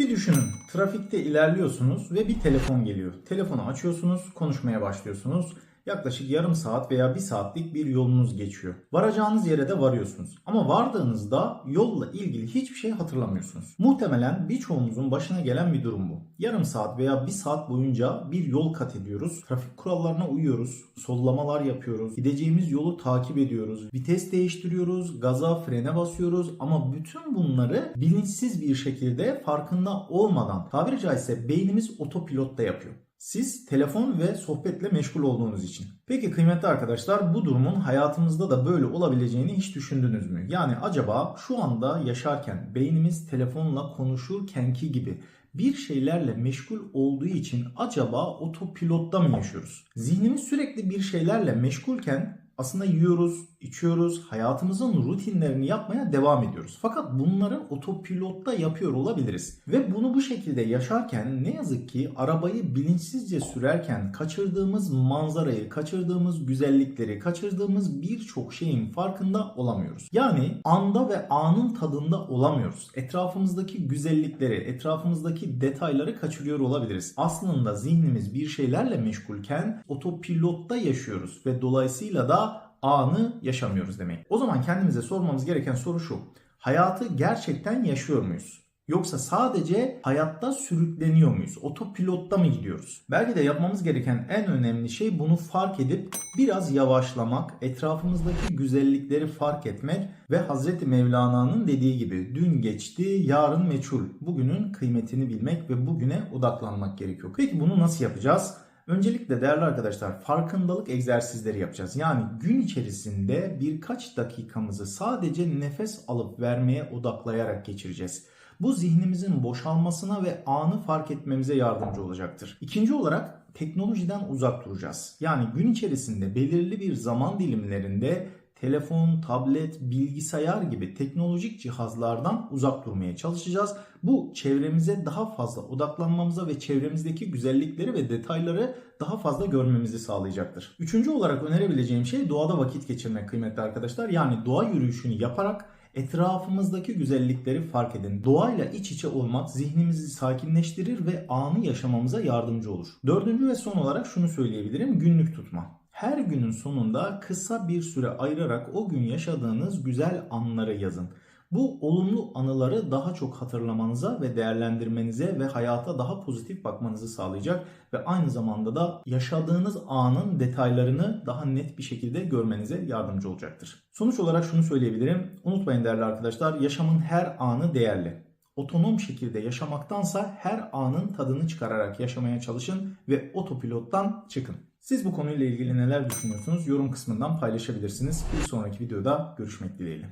Bir düşünün. Trafikte ilerliyorsunuz ve bir telefon geliyor. Telefonu açıyorsunuz, konuşmaya başlıyorsunuz. Yaklaşık yarım saat veya bir saatlik bir yolunuz geçiyor. Varacağınız yere de varıyorsunuz. Ama vardığınızda yolla ilgili hiçbir şey hatırlamıyorsunuz. Muhtemelen birçoğumuzun başına gelen bir durum bu. Yarım saat veya bir saat boyunca bir yol kat ediyoruz. Trafik kurallarına uyuyoruz. Sollamalar yapıyoruz. Gideceğimiz yolu takip ediyoruz. Vites değiştiriyoruz. Gaza, frene basıyoruz. Ama bütün bunları bilinçsiz bir şekilde farkında olmadan tabiri caizse beynimiz otopilotta yapıyor. Siz telefon ve sohbetle meşgul olduğunuz için. Peki kıymetli arkadaşlar bu durumun hayatımızda da böyle olabileceğini hiç düşündünüz mü? Yani acaba şu anda yaşarken beynimiz telefonla konuşurkenki gibi bir şeylerle meşgul olduğu için acaba otopilotta mı yaşıyoruz? Zihnimiz sürekli bir şeylerle meşgulken aslında yiyoruz, içiyoruz, hayatımızın rutinlerini yapmaya devam ediyoruz. Fakat bunların otopilotta yapıyor olabiliriz. Ve bunu bu şekilde yaşarken ne yazık ki arabayı bilinçsizce sürerken kaçırdığımız manzarayı, kaçırdığımız güzellikleri, kaçırdığımız birçok şeyin farkında olamıyoruz. Yani anda ve anın tadında olamıyoruz. Etrafımızdaki güzellikleri, etrafımızdaki detayları kaçırıyor olabiliriz. Aslında zihnimiz bir şeylerle meşgulken otopilotta yaşıyoruz ve dolayısıyla da anı yaşamıyoruz demek. O zaman kendimize sormamız gereken soru şu. Hayatı gerçekten yaşıyor muyuz? Yoksa sadece hayatta sürükleniyor muyuz? Otopilotta mı gidiyoruz? Belki de yapmamız gereken en önemli şey bunu fark edip biraz yavaşlamak, etrafımızdaki güzellikleri fark etmek ve Hazreti Mevlana'nın dediği gibi dün geçti, yarın meçhul. Bugünün kıymetini bilmek ve bugüne odaklanmak gerekiyor. Peki bunu nasıl yapacağız? Öncelikle değerli arkadaşlar farkındalık egzersizleri yapacağız. Yani gün içerisinde birkaç dakikamızı sadece nefes alıp vermeye odaklayarak geçireceğiz. Bu zihnimizin boşalmasına ve anı fark etmemize yardımcı olacaktır. İkinci olarak teknolojiden uzak duracağız. Yani gün içerisinde belirli bir zaman dilimlerinde telefon, tablet, bilgisayar gibi teknolojik cihazlardan uzak durmaya çalışacağız. Bu çevremize daha fazla odaklanmamıza ve çevremizdeki güzellikleri ve detayları daha fazla görmemizi sağlayacaktır. Üçüncü olarak önerebileceğim şey doğada vakit geçirmek kıymetli arkadaşlar. Yani doğa yürüyüşünü yaparak etrafımızdaki güzellikleri fark edin. Doğayla iç içe olmak zihnimizi sakinleştirir ve anı yaşamamıza yardımcı olur. Dördüncü ve son olarak şunu söyleyebilirim. Günlük tutma. Her günün sonunda kısa bir süre ayırarak o gün yaşadığınız güzel anları yazın. Bu olumlu anıları daha çok hatırlamanıza ve değerlendirmenize ve hayata daha pozitif bakmanızı sağlayacak ve aynı zamanda da yaşadığınız anın detaylarını daha net bir şekilde görmenize yardımcı olacaktır. Sonuç olarak şunu söyleyebilirim. Unutmayın değerli arkadaşlar, yaşamın her anı değerli. Otonom şekilde yaşamaktansa her anın tadını çıkararak yaşamaya çalışın ve otopilottan çıkın. Siz bu konuyla ilgili neler düşünüyorsunuz? Yorum kısmından paylaşabilirsiniz. Bir sonraki videoda görüşmek dileğiyle.